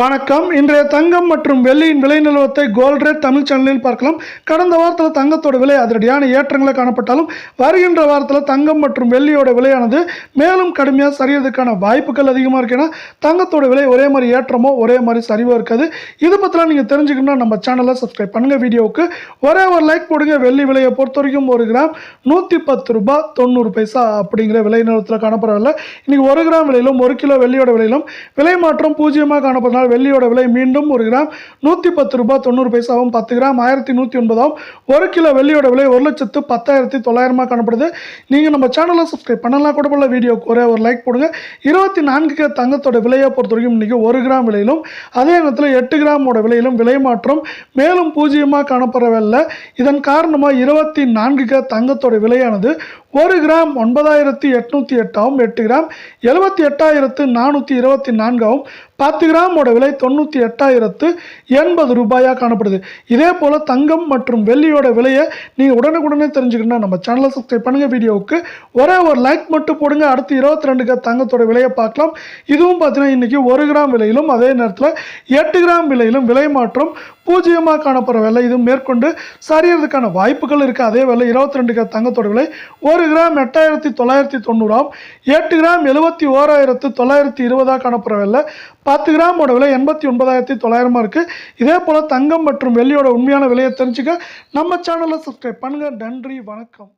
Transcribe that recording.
வணக்கம். இன்றைய தங்கம் மற்றும் வெள்ளியின் விலை நிலவரத்தை கோல்ட் ரேட் தமிழ் சேனலில் பார்க்கலாம். கடந்த வாரத்தில் தங்கத்தோட விலை அதிரடியான ஏற்றங்களை காணப்பட்டாலும் வருகின்ற வாரத்தில் தங்கம் மற்றும் வெள்ளியோட விலையானது மேலும் கடுமையாக சரியதுக்கான வாய்ப்புகள் அதிகமாக இருக்கு ஏன்னா தங்கத்தோட விலை ஒரே மாதிரி ஏற்றமோ ஒரே மாதிரி சரிவோ இருக்காது. இது பற்றிலாம் நீங்கள் தெரிஞ்சுக்கணும்னா நம்ம சேனலை சப்ஸ்கிரைப் பண்ணுங்கள் வீடியோவுக்கு ஒரே ஒரு லைக் போடுங்க. வெள்ளி விலையை பொறுத்த வரைக்கும் ஒரு கிராம் நூற்றி பத்து ரூபா தொண்ணூறு பைசா அப்படிங்கிற விலை நிலவரத்தில் காணப்படவில்லை இன்றைக்கி ஒரு கிராம் விலையிலும் ஒரு கிலோ வெள்ளியோட விலையிலும் விலை மாற்றம் பூஜ்ஜியமாக காணப்படுறதுனால ஆனால் வெள்ளியோட விலை மீண்டும் ஒரு கிராம் நூற்றி பத்து ரூபாய் தொண்ணூறு பைசாவும் பத்து கிராம் ஆயிரத்தி நூற்றி ஒன்பதாகவும் ஒரு கிலோ வெள்ளியோட விலை ஒரு லட்சத்து பத்தாயிரத்தி தொள்ளாயிரமாக காணப்படுது. நீங்கள் நம்ம சேனலை சப்ஸ்கிரைப் பண்ணலாம். கூட போல வீடியோக்கு ஒரே ஒரு லைக் போடுங்க. இருபத்தி நான்கு நான்குக்கு தங்கத்தோட விலையை பொறுத்த வரைக்கும் இன்றைக்கி ஒரு கிராம் விலையிலும் அதே நேரத்தில் எட்டு கிராமோட விலையிலும் விலை மாற்றம் மேலும் பூஜ்ஜியமாக காணப்படவில்லை இதன் காரணமாக இருபத்தி நான்கு நான்குக்கு தங்கத்தோட விலையானது ஒரு கிராம் ஒன்பதாயிரத்தி எட்நூற்றி எட்டாகவும் எட்டு கிராம் எழுபத்தி எட்டாயிரத்து நானூற்றி இருபத்தி நான்காகவும் பத்து கிராமோட விலை தொண்ணூற்றி எட்டாயிரத்து எண்பது ரூபாயாக காணப்படுது. இதே போல் தங்கம் மற்றும் வெள்ளியோட விலையை நீங்கள் உடனுக்குடனே தெரிஞ்சுக்கணும்னா நம்ம சேனலை சப்ஸ்கிரைப் பண்ணுங்கள் வீடியோவுக்கு ஒரே ஒரு லைக் மட்டும் போடுங்க. அடுத்து இருபத்தி ரெண்டுக்கு தங்கத்தோட விலையை பார்க்கலாம். இதுவும் பார்த்தீங்கன்னா இன்றைக்கி ஒரு கிராம் விலையிலும் அதே நேரத்தில் எட்டு கிராம் விலையிலும் விலை மாற்றம் பூஜ்ஜியமாக காணப்படுற விலை இது. மேற்கொண்டு சரியறதுக்கான வாய்ப்புகள் இருக்குது அதே வேலை இருபத்தி ரெண்டு கிராம் தங்கத்தோட விலை ஒரு கிராம் எட்டாயிரத்தி தொள்ளாயிரத்தி தொண்ணூறாம் எட்டு கிராம் எழுபத்தி ஓராயிரத்து தொள்ளாயிரத்தி இருபதாக காணப்படுற விலை. பத்து கிராமோட விலை எண்பத்தி ஒன்பதாயிரத்தி தொள்ளாயிரமாக இருக்குது இதே போல் தங்கம் மற்றும் வெள்ளியோட உண்மையான விலையை தெரிஞ்சுக்க நம்ம சேனலை சப்ஸ்கிரைப் பண்ணுங்கள் நன்றி வணக்கம்.